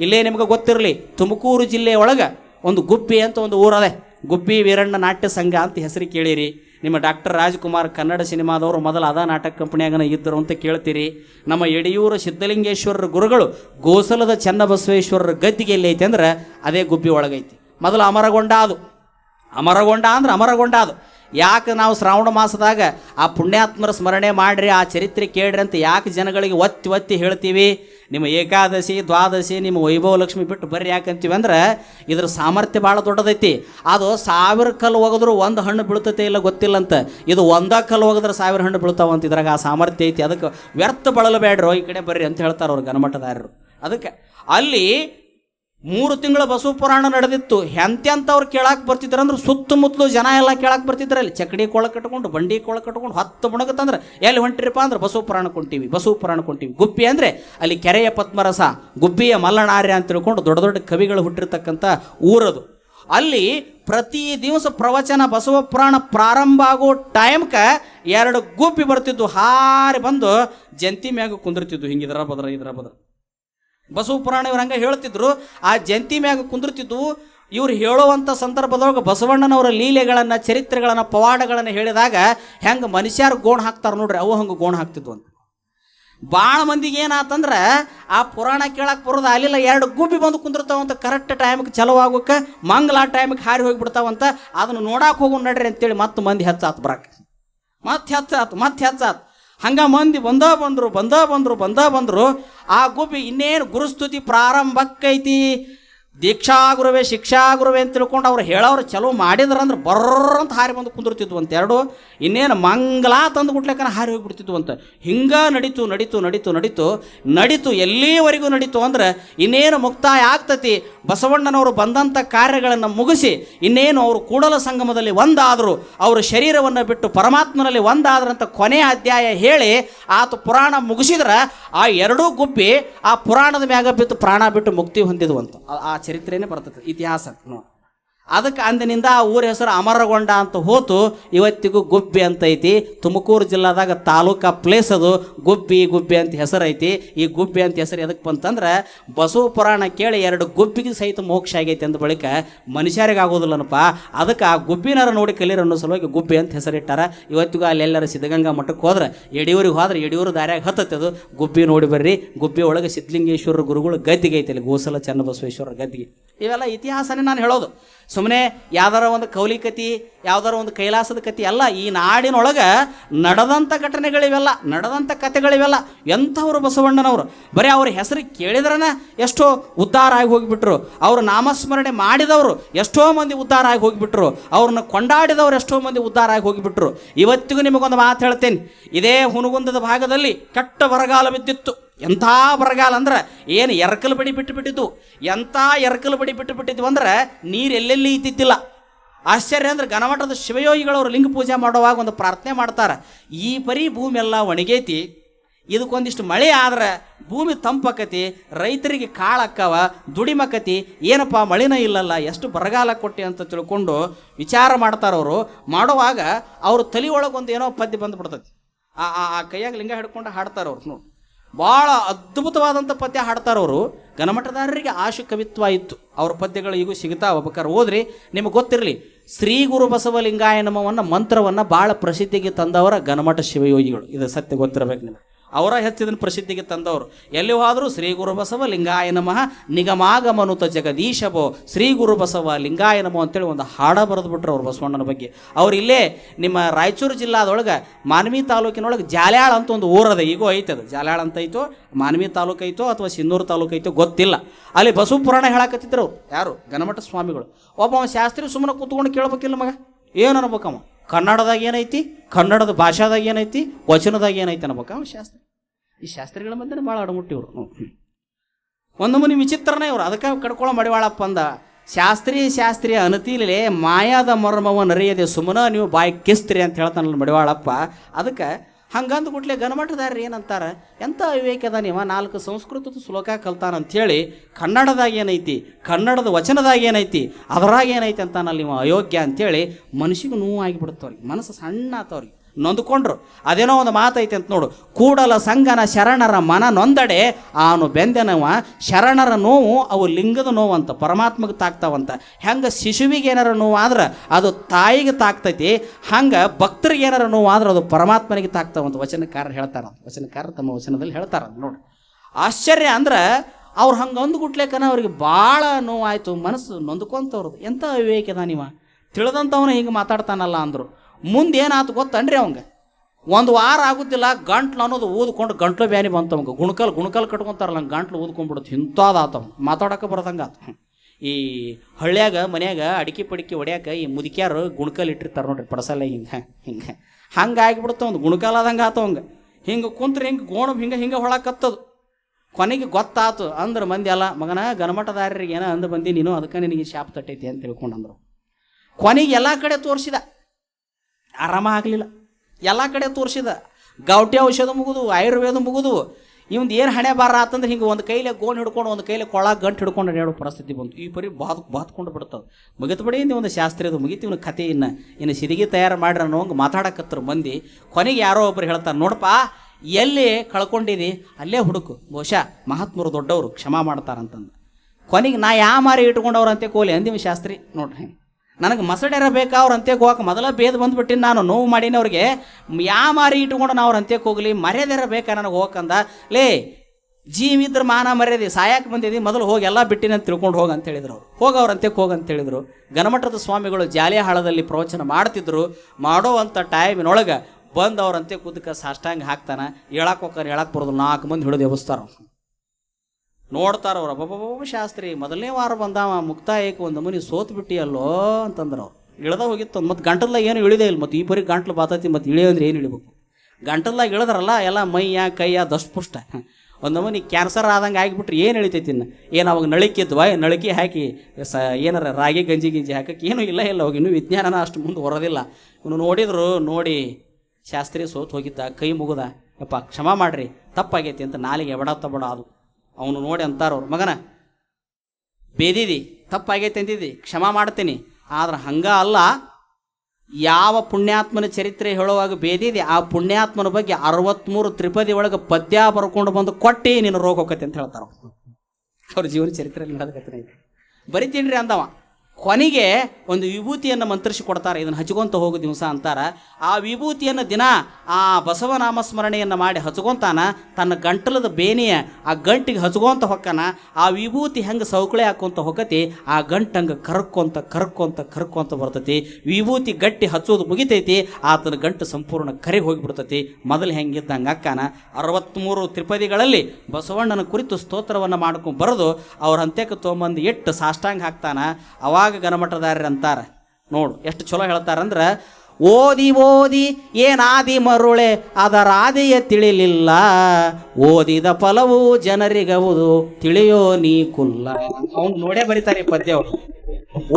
ಇಲ್ಲೇ ನಿಮ್ಗೆ ಗೊತ್ತಿರಲಿ, ತುಮಕೂರು ಜಿಲ್ಲೆಯ ಒಳಗೆ ಒಂದು ಗುಬ್ಬಿ ಅಂತ ಒಂದು ಊರದೆ. ಗುಬ್ಬಿ ವೀರಣ್ಣ ನಾಟ್ಯ ಸಂಘ ಅಂತ ಹೆಸರು ಕೇಳಿರಿ. ನಿಮ್ಮ ಡಾಕ್ಟರ್ ರಾಜ್ಕುಮಾರ್ ಕನ್ನಡ ಸಿನಿಮಾದವರು ಮೊದಲು ಅದ ನಾಟಕ ಕಂಪನಿಯಾಗನ ಇದ್ದರು ಅಂತ ಕೇಳ್ತೀರಿ. ನಮ್ಮ ಯಡಿಯೂರು ಸಿದ್ಧಲಿಂಗೇಶ್ವರರ ಗುರುಗಳು ಗೋಸಲದ ಚನ್ನಬಸವೇಶ್ವರರ ಗದ್ದಿಗೆ ಐತೆ ಅಂದ್ರೆ ಅದೇ ಗುಬ್ಬಿ ಒಳಗೈತಿ. ಮೊದಲು ಅಮರಗೊಂಡ ಅದು. ಅಮರಗೊಂಡ ಅಂದ್ರೆ ಅಮರಗೊಂಡ ಅದು. ಯಾಕೆ ನಾವು ಶ್ರಾವಣ ಮಾಸದಾಗ ಆ ಪುಣ್ಯಾತ್ಮರ ಸ್ಮರಣೆ ಮಾಡ್ರಿ, ಆ ಚರಿತ್ರೆ ಕೇಳ್ರಿ ಅಂತ ಯಾಕೆ ಜನಗಳಿಗೆ ಒತ್ತಿ ಒತ್ತಿ ಹೇಳ್ತೀವಿ? ನಿಮ್ಮ ಏಕಾದಶಿ, ದ್ವಾದಶಿ, ನಿಮ್ಮ ವೈಭವ ಲಕ್ಷ್ಮಿ ಬಿಟ್ಟು ಬರ್ರಿ ಯಾಕಂತೀವಿ ಅಂದ್ರೆ ಇದ್ರ ಸಾಮರ್ಥ್ಯ ಭಾಳ ದೊಡ್ಡದೈತಿ. ಅದು ಸಾವಿರ ಕಲ್ಲು ಒಗೆದ್ರು ಒಂದು ಹಣ್ಣು ಬೀಳ್ತೈತೆ ಇಲ್ಲ ಗೊತ್ತಿಲ್ಲ ಅಂತ ಇದು ಒಂದ ಕಲ್ಲು ಒಗೆದ್ರೆ ಸಾವಿರ ಹಣ್ಣು ಬೀಳ್ತಾವಂತ ಇದ್ರಾಗ ಆ ಸಾಮರ್ಥ್ಯ ಐತಿ. ಅದಕ್ಕೆ ವ್ಯರ್ಥ ಬಳಲಬೇಡ್ರೋ ಈ ಕಡೆ ಬರ್ರಿ ಅಂತ ಹೇಳ್ತಾರೆ ಅವ್ರು ಗಣಮಠದಾರರು ಅದಕ್ಕೆ ಅಲ್ಲಿ ಮೂರು ತಿಂಗಳ ಬಸವ ಪುರಾಣ ನಡೆದಿತ್ತು. ಎಂತೆಂಥವ್ರು ಕೇಳಕ್ಕೆ ಬರ್ತಿದ್ರು ಅಂದ್ರೆ ಸುತ್ತಮುತ್ತಲು ಜನ ಎಲ್ಲ ಕೇಳಕ್ಕೆ ಬರ್ತಿದ್ರು ಅಲ್ಲಿ ಚಕಡಿ ಕೊಳ ಕಟ್ಕೊಂಡು, ಬಂಡಿ ಕೊಳ ಕಟ್ಕೊಂಡು, ಹತ್ತು ಮುಣಗತ್ತಂದ್ರೆ ಎಲ್ಲಿ ಹೊಂಟಿರಪ್ಪ ಅಂದ್ರೆ ಬಸವ ಪುರಾಣ ಕೊಂಟೀವಿ, ಬಸವ ಪುರಾಣ ಕೊಂಟೀವಿ. ಗುಬ್ಬಿ ಅಂದರೆ ಅಲ್ಲಿ ಕೆರೆಯ ಪದ್ಮರಸ, ಗುಬ್ಬಿಯ ಮಲ್ಲನಾರ್ಯ ಅಂತ ತಿಳ್ಕೊಂಡು ದೊಡ್ಡ ದೊಡ್ಡ ಕವಿಗಳು ಹುಟ್ಟಿರ್ತಕ್ಕಂಥ ಊರದು. ಅಲ್ಲಿ ಪ್ರತಿ ದಿವಸ ಪ್ರವಚನ ಬಸವ ಪುರಾಣ ಪ್ರಾರಂಭ ಆಗೋ ಟೈಮ್ಕ ಎರಡು ಗುಬ್ಬಿ ಬರ್ತಿದ್ದು. ಹಾರಿ ಬಂದು ಜಂತಿ ಮ್ಯಾಗ ಕುಂದಿರ್ತಿದ್ವು ಹಿಂಗಿದ್ರ ಬದ್ರ ಇದ್ರ ಬದ್ರ. ಬಸವ ಪುರಾಣ ಇವ್ರು ಹಂಗೆ ಹೇಳ್ತಿದ್ರು, ಆ ಜಂತಿ ಮ್ಯಾಗ ಕುಂದಿರ್ತಿದ್ವು, ಇವ್ರು ಹೇಳುವಂಥ ಸಂದರ್ಭದೊಳಗೆ ಬಸವಣ್ಣನವರ ಲೀಲೆಗಳನ್ನು, ಚರಿತ್ರೆಗಳನ್ನು, ಪವಾಡಗಳನ್ನು ಹೇಳಿದಾಗ ಹೆಂಗೆ ಮನುಷ್ಯರು ಗೋಣ ಹಾಕ್ತಾರೆ ನೋಡ್ರಿ, ಅವು ಹಂಗೆ ಗೋಣ ಹಾಕ್ತಿದ್ವು ಅಂತ. ಭಾಳ ಮಂದಿಗೆ ಏನಾತಂದ್ರೆ, ಆ ಪುರಾಣ ಕೇಳಕ್ಕೆ ಬರೋದು ಅಲ್ಲಿಲ್ಲ ಎರಡು ಗುಬ್ಬಿ ಬಂದು ಕುಂದಿರ್ತಾವಂತ ಕರೆಕ್ಟ್ ಟೈಮಿಗೆ ಚಲೋ ಆಗೋಕೆ ಮಂಗಲ ಟೈಮಿಗೆ ಹಾರಿ ಹೋಗಿಬಿಡ್ತಾವಂತ ಅದನ್ನು ನೋಡಕ್ಕೆ ಹೋಗು ನಡ್ರಿ ಅಂತೇಳಿ ಮತ್ತೆ ಮಂದಿ ಹೆಚ್ಚಾತು ಬರಕ್ಕೆ ಮತ್ತೆ ಹೆಚ್ಚಾತು ಮತ್ತೆ ಹೆಚ್ಚಾತು. ಹಂಗ ಮಂದಿ ಬಂದ ಬಂದರು ಬಂದ ಬಂದರು ಬಂದ ಬಂದರು ಆ ಗುಬ್ಬಿ ಇನ್ನೇನು ಗುರುಸ್ತುತಿ ಪ್ರಾರಂಭಕ್ಕೈತಿ? ದೀಕ್ಷಾ ಗುರುವೆ ಶಿಕ್ಷಾ ಗುರುವೆ ಅಂತ ತಿಳ್ಕೊಂಡು ಅವ್ರು ಹೇಳೋರು ಚಲೋ ಮಾಡಿದ್ರಂದ್ರೆ ಬರ್ರ ಅಂತ ಹಾರಿ ಬಂದು ಕುಂದಿರ್ತಿದ್ವು ಅಂತ. ಎರಡು, ಇನ್ನೇನು ಮಂಗಲ ತಂದು ಗುಟ್ಲೆಕ್ಕನ ಹಾರಿ ಹೋಗ್ಬಿಡ್ತಿದ್ವು ಅಂತ. ಹಿಂಗೆ ನಡೀತು ನಡೀತು ನಡೀತು ನಡೀತು ನಡೀತು, ಎಲ್ಲಿವರೆಗೂ ನಡೀತು ಅಂದ್ರೆ ಇನ್ನೇನು ಮುಕ್ತಾಯ ಆಗ್ತತಿ? ಬಸವಣ್ಣನವರು ಬಂದಂಥ ಕಾರ್ಯಗಳನ್ನು ಮುಗಿಸಿ ಇನ್ನೇನು ಅವರು ಕೂಡಲ ಸಂಗಮದಲ್ಲಿ ಒಂದಾದರು, ಅವರ ಶರೀರವನ್ನು ಬಿಟ್ಟು ಪರಮಾತ್ಮನಲ್ಲಿ ಒಂದಾದ್ರಂತ ಕೊನೆಯ ಅಧ್ಯಾಯ ಹೇಳಿ ಆತ ಪುರಾಣ ಮುಗಿಸಿದ್ರೆ ಆ ಎರಡೂ ಗುಬ್ಬಿ ಆ ಪುರಾಣದ ಮ್ಯಾಗ ಬಿತ್ತು, ಪ್ರಾಣ ಬಿಟ್ಟು ಮುಕ್ತಿ ಹೊಂದಿದ್ವು ಅಂತ. ಆ ಚರಿತ್ರೆನೇ ಬರ್ತದೆ ಇತಿಹಾಸ ನೋಡಿ ಅದಕ್ಕೆ ಅಂದಿನಿಂದ ಆ ಊರ ಹೆಸರು ಅಮರಗೊಂಡ ಅಂತ ಹೋತು. ಇವತ್ತಿಗೂ ಗುಬ್ಬಿ ಅಂತ ಐತಿ. ತುಮಕೂರು ಜಿಲ್ಲಾದಾಗ ತಾಲೂಕಾ ಪ್ಲೇಸ್ ಅದು. ಗುಬ್ಬಿ ಗುಬ್ಬಿ ಅಂತ ಹೆಸರು ಐತಿ. ಈ ಗುಬ್ಬಿ ಅಂತ ಹೆಸರು ಎದಕ್ಕೆ ಬಂತಂದ್ರೆ ಬಸವ ಪುರಾಣ ಕೇಳಿ ಎರಡು ಗುಬ್ಬಿಗೆ ಸಹಿತ ಮೋಕ್ಷ ಆಗೈತಿ ಅಂದ ಬಳಿಕ ಮನುಷ್ಯರಿಗಾಗೋದಿಲ್ಲನಪ್ಪ ಅದಕ್ಕೆ ಆ ಗುಬ್ಬಿನಾರ ನೋಡಿ ಕಲೀರ ಅನ್ನೋ ಸಲುವಾಗಿ ಗುಬ್ಬಿ ಅಂತ ಹೆಸರಿಟ್ಟಾರ ಇವತ್ತಿಗೂ ಅಲ್ಲಿ ಎಲ್ಲರ ಸಿದ್ಧಗಂಗಾ ಮಠಕ್ಕೆ ಹೋದ್ರೆ ಯಡಿಯೂರಿಗೆ ಹೋದ್ರೆ ಯಡಿಯೂರು ದಾರ್ಯಾಗ ಹತ್ತತ್ತೆ ಅದು. ಗುಬ್ಬಿ ನೋಡಿ ಬರ್ರಿ. ಗುಬ್ಬಿ ಒಳಗೆ ಸಿದ್ಧಲಿಂಗೇಶ್ವರ ಗುರುಗಳು ಗದ್ದಿಗೆ ಅಲ್ಲಿ ಗೋಸಲ ಚನ್ನಬಸವೇಶ್ವರ ಗದ್ದಿಗೆ. ಇವೆಲ್ಲ ಇತಿಹಾಸನೇ ನಾನು ಹೇಳೋದು. ಸುಮ್ಮನೆ ಯಾವ್ದಾರ ಒಂದು ಕೌಲಿ ಕತಿ, ಯಾವ್ದಾರ ಒಂದು ಕೈಲಾಸದ ಕತಿ ಅಲ್ಲ, ಈ ನಾಡಿನೊಳಗೆ ನಡೆದಂಥ ಘಟನೆಗಳಿವೆಲ್ಲ ನಡೆದಂಥ ಕತೆಗಳಿವೆಲ್ಲ, ಎಂಥವ್ರು ಬಸವಣ್ಣನವರು? ಬರೀ ಅವ್ರ ಹೆಸರು ಕೇಳಿದ್ರನ ಎಷ್ಟೋ ಉದ್ಧಾರ ಆಗಿ ಹೋಗಿಬಿಟ್ರು. ಅವ್ರ ನಾಮಸ್ಮರಣೆ ಮಾಡಿದವರು ಎಷ್ಟೋ ಮಂದಿ ಉದ್ಧಾರ ಆಗಿ ಹೋಗಿಬಿಟ್ರು. ಅವ್ರನ್ನ ಕೊಂಡಾಡಿದವರು ಎಷ್ಟೋ ಮಂದಿ ಉದ್ಧಾರ ಆಗಿ ಹೋಗಿಬಿಟ್ರು. ಇವತ್ತಿಗೂ ನಿಮಗೊಂದು ಮಾತು ಹೇಳ್ತೇನೆ. ಇದೇ ಹುನಗುಂದದ ಭಾಗದಲ್ಲಿ ಕೆಟ್ಟ ಬರಗಾಲ ಬಿದ್ದಿತ್ತು. ಎಂಥ ಬರಗಾಲ ಅಂದ್ರೆ ಏನು ಎರಕಲು ಬಡಿ ಬಿಟ್ಟು ಬಿಟ್ಟಿದ್ದು ಎಂಥ ಎರಕಲು ಬಡಿ ಬಿಟ್ಟು ಬಿಟ್ಟಿದ್ವು ಅಂದ್ರೆ ನೀರು ಎಲ್ಲೆಲ್ಲಿ ಇದ್ದಿದ್ದಿಲ್ಲ. ಆಶ್ಚರ್ಯ ಅಂದ್ರೆ ಗಣಮಠದ ಶಿವಯೋಗಿಗಳವರು ಲಿಂಗ ಪೂಜೆ ಮಾಡುವಾಗ ಒಂದು ಪ್ರಾರ್ಥನೆ ಮಾಡ್ತಾರೆ. ಈ ಪರಿ ಭೂಮಿ ಎಲ್ಲ ಒಣಗೈತಿ, ಇದಕ್ಕೊಂದಿಷ್ಟು ಮಳೆ ಆದ್ರೆ ಭೂಮಿ ತಂಪಕತಿ, ರೈತರಿಗೆ ಕಾಳಕ್ಕವ ದುಡಿಮಕತಿ, ಏನಪ್ಪ ಮಳೆನೇ ಇಲ್ಲಲ್ಲ, ಎಷ್ಟು ಬರಗಾಲ ಕೊಟ್ಟಿ ಅಂತ ತಿಳ್ಕೊಂಡು ವಿಚಾರ ಮಾಡ್ತಾರವರು ಮಾಡುವಾಗ ಅವ್ರ ಒಂದು ಏನೋ ಪದ್ಯ ಬಂದ್ಬಿಡ್ತೈತಿ. ಆ, ಆ- ಕೈಯಾಗ ಲಿಂಗ ಹಿಡ್ಕೊಂಡು ಹಾಡ್ತಾರೆ ಅವ್ರು ನೋಡಿ. ಭಾಳ ಅದ್ಭುತವಾದಂಥ ಪದ್ಯ ಹಾಡ್ತಾರವರು ಗಣಮಠದಾರರಿಗೆ ಆಶು ಕವಿತ್ವ ಇತ್ತು. ಅವ್ರ ಪದ್ಯಗಳು ಈಗೂ ಸಿಗ್ತಾ ಒಬ್ಬಕ್ಕಾರೆ ಓದ್ರಿ ನಿಮಗೆ ಗೊತ್ತಿರಲಿ, ಶ್ರೀ ಗುರು ಬಸವಲಿಂಗಾಯ ನಮವನ್ನು ಮಂತ್ರವನ್ನು ಭಾಳ ಪ್ರಸಿದ್ಧಿಗೆ ತಂದವರ ಗಣಮಠ ಶಿವಯೋಗಿಗಳು. ಇದು ಸತ್ಯ ಗೊತ್ತಿರಬೇಕು ನಿಮಗೆ. ಅವರ ಹೆಚ್ಚಿದನ್ನು ಪ್ರಸಿದ್ಧಿಗೆ ತಂದವರು. ಎಲ್ಲಿ ಹೋದರೂ ಶ್ರೀ ಗುರು ಬಸವ ಲಿಂಗಾಯ ನಮಃ. ನಿಗಮಾಗಮನುತ ಜಗದೀಶಭೋ. ಶ್ರೀ ಗುರು ಬಸವ ಲಿಂಗಾಯ ನಮೋ ಅಂತೇಳಿ ಒಂದು ಹಾಡ ಬರೆದು ಬಿಟ್ರು ಅವ್ರು ಬಸವಣ್ಣನ ಬಗ್ಗೆ. ಅವ್ರು ಇಲ್ಲೇ ನಿಮ್ಮ ರಾಯಚೂರು ಜಿಲ್ಲಾದೊಳಗೆ ಮಾನ್ವಿ ತಾಲೂಕಿನೊಳಗೆ ಜಾಲ್ಯಾಳ ಅಂತ ಒಂದು ಊರದ ಈಗೂ ಐತೆ ಅದು. ಜಾಲ್ಯಾಳ ಅಂತ ಐತೋ, ಮಾನ್ವಿ ತಾಲೂಕು ಅಥವಾ ಸಿಂಧೂರು ತಾಲೂಕು ಐತೋ ಗೊತ್ತಿಲ್ಲ. ಅಲ್ಲಿ ಬಸವ ಪುರಾಣ ಹೇಳಕತ್ತಿದ್ರು ಯಾರು? ಗಣಮಠ ಸ್ವಾಮಿಗಳು. ಒಬ್ಬ ಶಾಸ್ತ್ರಿ ಸುಮ್ಮನೆ ಕೂತ್ಕೊಂಡು ಕೇಳ್ಬೇಕಿಲ್ಲ ಮಗ. ಏನು ಅನ್ಬೇಕವ? ಕನ್ನಡದಾಗ ಏನೈತಿ? ಕನ್ನಡದ ಭಾಷಾದಾಗ ಏನೈತಿ? ವಚನದಾಗ ಏನೈತಿ ಅನ್ಬೇಕು ಅವ ಶಾಸ್ತ್ರ. ಈ ಶಾಸ್ತ್ರಿಗಳ ಮಧ್ಯೆ ಭಾಳ ಅಡಮುಟ್ಟಿವ್ರು. ಒಂದು ಮುನಿ ವಿಚಿತ್ರನೇ ಇವರು. ಅದಕ್ಕೆ ಕಡ್ಕೊಳ ಮಡಿವಾಳಪ್ಪ ಅಂದ ಶಾಸ್ತ್ರೀಯ ಶಾಸ್ತ್ರೀಯ ಅನತಿಲೇ ಮಾಯಾದ ಮರ್ಮವನ್ನು ಅರಿಯದೆ ಸುಮ್ಮನ ನೀವು ಬಾಯಿ ಕಿಸ್ತ್ರಿ ಅಂತ ಹೇಳ್ತಾನಲ್ಲ ಮಡಿವಾಳಪ್ಪ. ಅದಕ್ಕೆ ಹಂಗಂದು ಗುಟ್ಲೆ ಗನಮಠದಾರ್ರಿ ಏನಂತಾರೆ ಎಂಥ ವಿವೇಕದ ನೀವ? ನಾಲ್ಕು ಸಂಸ್ಕೃತದ ಶ್ಲೋಕ ಕಲ್ತಾನ ಅಂಥೇಳಿ ಕನ್ನಡದಾಗ ಏನೈತಿ? ಕನ್ನಡದ ವಚನದಾಗ ಏನೈತಿ? ಅದರಾಗ ಏನೈತಿ ಅಂತಾನಲ್ಲಿ ನೀವು ಅಯೋಗ್ಯ ಅಂಥೇಳಿ ಮನುಷ್ಯಗೂ ನೋವು ಆಗಿಬಿಡುತ್ತವ್ರಿಗೆ ಮನಸ್ಸು ಸಣ್ಣ ಆತವ್ರಿಗೆ ನೊಂದ್ಕೊಂಡ್ರು. ಅದೇನೋ ಒಂದು ಮಾತೈತೆ ಅಂತ ನೋಡು. ಕೂಡಲ ಸಂಗನ ಶರಣರ ಮನ ನೊಂದಡೆ ಆನು ಬೆಂದೆನವ ಶರಣರ ನೋವು ಅವು ಲಿಂಗದ ನೋವು ಅಂತ ಪರಮಾತ್ಮಗೆ ತಾಕ್ತಾವಂತ. ಹೆಂಗೆ ಶಿಶುವಿಗೆ ಏನಾರ ನೋವು ಆದ್ರೆ ಅದು ತಾಯಿಗೆ ತಾಕ್ತೈತಿ, ಹಂಗೆ ಭಕ್ತರಿಗೆ ಏನಾರ ನೋವು ಆದ್ರೆ ಅದು ಪರಮಾತ್ಮನಿಗೆ ತಾಕ್ತಾವಂತ. ವಚನಕಾರರು ಹೇಳ್ತಾರ ವಚನಕಾರರು ತಮ್ಮ ವಚನದಲ್ಲಿ ಹೇಳ್ತಾರ ನೋಡಿ. ಆಶ್ಚರ್ಯ ಅಂದ್ರೆ ಅವ್ರು ಹಂಗೆ ಅಂದ್ಗುಟ್ಲೇಕನ ಅವ್ರಿಗೆ ಭಾಳ ನೋವಾಯಿತು, ಮನಸ್ಸು ನೊಂದ್ಕೊಂತವ್ರದ್ದು ಎಂಥ ವಿವೇಕದ ನೀವ? ತಿಳಿದಂಥವನು ಹಿಂಗೆ ಮಾತಾಡ್ತಾನಲ್ಲ ಅಂದರು. ಮುಂದೆ ಏನಾಯ್ತು ಗೊತ್ತನ್ರಿ ಅವಂಗೆ? ಒಂದು ವಾರ ಆಗುತ್ತಿಲ್ಲ, ಗಂಟ್ಲು ಅನ್ನೋದು ಊದ್ಕೊಂಡು ಗಂಟ್ಲು ಬ್ಯಾನಿ ಬಂತು ಅವಂಗೆ ಗುಣಕಲ್ ಗುಣಕಲ್ ಕಟ್ಕೊಂತಾರಲ್ಲ, ಹಂಗೆ ಗಂಟ್ಲು ಊದ್ಕೊಂಡ್ಬಿಡುತ್ತೆ ಇಂಥದ್ದು ಮಾತಾಡೋಕೆ ಆತು. ಈ ಹಳ್ಳ್ಯಾಗ, ಮನ್ಯಾಗ ಅಡಿಕೆ ಪಡಿಕೆ ಹೊಡ್ಯಾಕ ಈ ಮುದುಕ್ಯಾರು ಗುಣಕಲ್ ಇಟ್ಟಿರ್ತಾರೆ ನೋಡ್ರಿ, ಪಡಸಲ್ಲ ಹಿಂಗೆ ಹಿಂಗೆ. ಹಂಗೆ ಆಗಿಬಿಡುತ್ತೆ ಒಂದು ಗುಣಕಾಲ ಆದಂಗೆ ಆತವಂಗೆ. ಹಿಂಗೆ ಕುಂತ್ರೆ ಹಿಂಗೆ ಗೋಣ ಹಿಂಗೆ ಹಿಂಗೆ ಹೊಳಕತ್ತದು. ಕೊನೆಗೆ ಗೊತ್ತಾತು, ಅಂದ್ರೆ ಮಂದಿ ಅಲ್ಲ, ಮಗನ ಗನಮಠದಾರ್ಯರಿಗೆ ಏನೋ ಅಂದು ಬಂದಿ ನೀನು, ಅದಕ್ಕೆ ನಿನಗೆ ಶಾಪ್ ತಟ್ಟೈತಿ ಅಂತ ತಿಳ್ಕೊಂಡಂದ್ರು. ಕೊನೆಗೆ ಎಲ್ಲ ಕಡೆ ತೋರಿಸಿದ. ಆರಾಮ ಆಗಲಿಲ್ಲ. ಎಲ್ಲ ಕಡೆ ತೋರಿಸಿದ. ಗೌಟಿ ಔಷಧ ಮುಗಿದು, ಆಯುರ್ವೇದ ಮುಗಿದು. ಇವಂದು ಏನು ಹಣೆ ಬಾರ ಆತಂದ್ರೆ ಹಿಂಗೆ ಒಂದು ಕೈಲೆ ಗೋಣ್ ಹಿಡ್ಕೊಂಡು, ಒಂದು ಕೈಲೆ ಕೊಳ ಗಂಟು ಹಿಡ್ಕೊಂಡು ಹೇಳೋ ಪರಿಸ್ಥಿತಿ ಬಂತು. ಈ ಪರಿ ಬಾತ್ ಬಾತ್ಕೊಂಡು ಬಿಡ್ತದೆ ಮುಗಿತು ಬಿಡಿ ಇಂದ ಒಂದು ಶಾಸ್ತ್ರೀಯದು ಮುಗಿತು ಇವನು ಕತೆ ಇನ್ನು ಇನ್ನು ತಯಾರು ಮಾಡ್ರಿ ಅನ್ನೋ ಹಂಗೆ ಮಾತಾಡಕತ್ತರ ಮಂದಿ. ಕೊನೆಗೆ ಯಾರೋ ಒಬ್ರು ಹೇಳ್ತಾರೆ, ನೋಡಪ್ಪ, ಎಲ್ಲಿ ಕಳ್ಕೊಂಡಿದಿ, ಅಲ್ಲೇ ಹುಡುಕು. ಬಹುಶಃ ಮಹಾತ್ಮರು ದೊಡ್ಡವರು, ಕ್ಷಮಾ ಮಾಡ್ತಾರಂತಂದು. ಕೊನೆಗೆ ನಾ ಯಾ ಮಾರಿ ಇಟ್ಕೊಂಡವ್ರು ಅಂತೆ ಕೋಲಿ, ಅಂದಿವ ಶಾಸ್ತ್ರಿ. ನೋಡ್ರಿ. ನನಗೆ ಮಸಡೆರ ಬೇಕಾ ಅವ್ರ ಅಂತ್ಯಕ್ಕೆ ಹೋಗಕ್ಕೆ ಮೊದಲ ಭೇದ ಬಂದ್ಬಿಟ್ಟಿನಿ ನಾನು ನೋವು ಮಾಡೀನಿ ಅವ್ರಿಗೆ. ಯಾ ಮಾರಿ ಇಟ್ಕೊಂಡು ನಾವು ಅವ್ರ ಅಂತ್ಯಕ್ಕೆ ಹೋಗಲಿ, ಮರ್ಯಾದೆರ ಬೇಕಾ ನನಗೆ ಹೋಗಕ್ಕಂದ? ಲೇ ಜೀವಿದ್ರ ಮಾನ ಮರ್ಯಾದೆ ಸಾಯಕ್ಕೆ ಬಂದಿದ್ದೀವಿ ಮೊದಲು ಹೋಗಿ ಎಲ್ಲ ಅಂತ ತಿಳ್ಕೊಂಡು ಹೋಗಿ ಅಂತ ಹೇಳಿದ್ರು. ಹೋಗ ಅವ್ರ ಅಂತ್ಯಕ್ಕೆ ಹೋಗಿ ಅಂತ ಹೇಳಿದರು. ಗಣಮಠದ ಸ್ವಾಮಿಗಳು ಜಾಲಿಯ ಹಾಳದಲ್ಲಿ ಪ್ರವಚನ ಮಾಡ್ತಿದ್ರು. ಮಾಡೋವಂಥ ಟೈಮಿನೊಳಗೆ ಬಂದು ಅವ್ರ ಅಂತ್ಯಕ್ಕೆ ಕೂದಕ್ಕೆ ಸಾಷ್ಟಾಂಗ ಹಾಕ್ತಾನೆ. ಹೇಳಕ್ಕೆ ಹೋಗ್ತಾನೆ ಹೇಳಕ್ಕೆ ಬರೋದು ನಾಲ್ಕು ಮಂದಿ ಹಿಡಿದು ಎಬ್ಬಿಸ್ತಾರ ನೋಡ್ತಾರ ಅವ್ರು ಅಬ್ಬಬ್ಬಬ್ಬ ಶಾಸ್ತ್ರಿ, ಮೊದಲನೇ ವಾರ ಬಂದಾವ, ಮುಕ್ತಾಯಕ್ಕೆ ಒಂದು ಮನಿ ಸೋತ್ ಬಿಟ್ಟಿಯಲ್ಲೋ ಅಂತಂದ್ರು ಅವ್ರು. ಇಳ್ದ ಹೋಗಿತ್ತು ಮತ್ತು ಗಂಟಲ್ದಾಗ ಏನು ಇಳಿದೇ ಇಲ್ಲ, ಮತ್ತು ಈ ಬರೀ ಗಂಟ್ಲು ಬಾತೈತಿ, ಮತ್ತು ಇಳಿ ಅಂದ್ರೆ ಏನು ಇಳಿಬೇಕು? ಗಂಟಲ್ದಾಗ ಇಳದ್ರಲ್ಲ, ಎಲ್ಲ ಮೈಯ, ಕೈಯ, ದಷ್ಟಪುಷ್ಟ. ಒಂದು ಮನಿ ಕ್ಯಾನ್ಸರ್ ಆದಂಗೆ ಆಗಿಬಿಟ್ರೆ ಏನು ಇಳಿತೈತಿ ಏನು ಅವಾಗ ನಳಿಕಿದ್ವಾ ನಳಿಕೆ ಹಾಕಿ, ಸ, ಏನಾರ ರಾಗಿ, ಗಂಜಿ, ಗಿಂಜಿ ಹಾಕಕ್ಕೆ ಏನೂ ಇಲ್ಲ ಇಲ್ಲ. ಅವಾಗ ಇನ್ನೂ ವಿಜ್ಞಾನನ ಅಷ್ಟು ಮುಂದೆ ಹೊರದಿಲ್ಲ. ಇವನು ನೋಡಿದ್ರು, ನೋಡಿ, ಶಾಸ್ತ್ರಿ ಸೋತ್ ಹೋಗಿದ್ದ, ಕೈ ಮುಗಿದ. ಯಪ್ಪ, ಕ್ಷಮಾ ಮಾಡ್ರಿ, ತಪ್ಪಾಗೈತಿ ಅಂತ ನಾಲಿಗೆ ಎಬಡ, ತಬಡ ಅದು ಅವನು ನೋಡಿ ಅಂತಾರವ್ರು ಮಗನ, ಬೇದಿದಿ, ತಪ್ಪಾಗೈತೆ ಅಂದಿದ್ದಿ ಕ್ಷಮಾ ಮಾಡ್ತೀನಿ. ಆದ್ರೆ ಹಂಗ ಅಲ್ಲ. ಯಾವ ಪುಣ್ಯಾತ್ಮನ ಚರಿತ್ರೆ ಹೇಳುವಾಗ ಬೇದಿದೆ, ಆ ಪುಣ್ಯಾತ್ಮನ ಬಗ್ಗೆ ಅರವತ್ತ್ಮೂರು ತ್ರಿಪದಿ ಒಳಗೆ ಪದ್ಯ ಬರ್ಕೊಂಡು ಬಂದು ಕೊಟ್ಟಿ ನೀನು ರೋಗ ಹೋಗತ್ತೆ ಅಂತ ಹೇಳ್ತಾರ. ಅವ್ರು. ಜೀವನ ಚರಿತ್ರೆ ಐತೆ. ಬರಿತೀನಿ ರೀ ಅಂದವ. ಕೊನೆಗೆ ಒಂದು ವಿಭೂತಿಯನ್ನು ಮಂತ್ರಿಸಿ ಕೊಡ್ತಾರೆ ಇದನ್ನು ಹಚ್ಕೊಂತ ಹೋಗೋ ದಿವಸ ಅಂತಾರೆ. ಆ ವಿಭೂತಿಯನ್ನು ದಿನ ಆ ಬಸವನಾಮ ಸ್ಮರಣೆಯನ್ನು ಮಾಡಿ ಹಚ್ಕೊಂತಾನ, ತನ್ನ ಗಂಟಲದ ಬೇನೆಯ ಆ ಗಂಟಿಗೆ ಹಚ್ಕೊಂತ ಹೊಕ್ಕನ, ಆ ವಿಭೂತಿ ಹೆಂಗೆ ಸೌಕಳೆ ಹಾಕೊಂತ ಹೊಕ್ಕತಿ, ಆ ಗಂಟು ಹಂಗೆ ಕರ್ಕೊಂತ ಕರ್ಕೊಂತ ಕರ್ಕೊಂತ ಬರ್ತೈತಿ. ವಿಭೂತಿ ಗಟ್ಟಿ ಹಚ್ಚೋದು ಮುಗಿತೈತಿ, ಆತನ ಗಂಟು ಸಂಪೂರ್ಣ ಕರಿ ಹೋಗಿಬಿಡ್ತೈತಿ. ಮೊದಲು ಹೆಂಗಿದ್ದಂಗೆ ಅಕ್ಕನ ಅರವತ್ತ್ಮೂರು ತ್ರಿಪದಿಗಳಲ್ಲಿ ಬಸವಣ್ಣನ ಕುರಿತು ಸ್ತೋತ್ರವನ್ನು ಮಾಡ್ಕೊಂಡು ಬರೆದು, ಅವ್ರ ಅಂತ್ಯಕ್ಕೆ ತೊಗೊಂಬಂದು ಇಟ್ಟು ಸಾಷ್ಟಾಂಗ ಹಾಕ್ತಾನ. ಅವಾಗ ಗಣಮಠದಾರರು ಅಂತಾರ ನೋಡು, ಎಷ್ಟು ಚಲೋ ಹೇಳ್ತಾರಂದ್ರೆ, ಓದಿ ಓದಿ ಏನಾದಿ ಮರುಳೆ ಅದರ ಆದಿಯ ತಿಳಿಲಿಲ್ಲ. ಓದಿದ ಫಲವು ಜನರಿಗವುದು, ತಿಳಿಯೋ ನೀ ಕುಲ್ಲ. ಅವನು ನೋಡೇ ಬರೀತಾರೆ ಈ ಪದ್ಯ ಅವ್ರು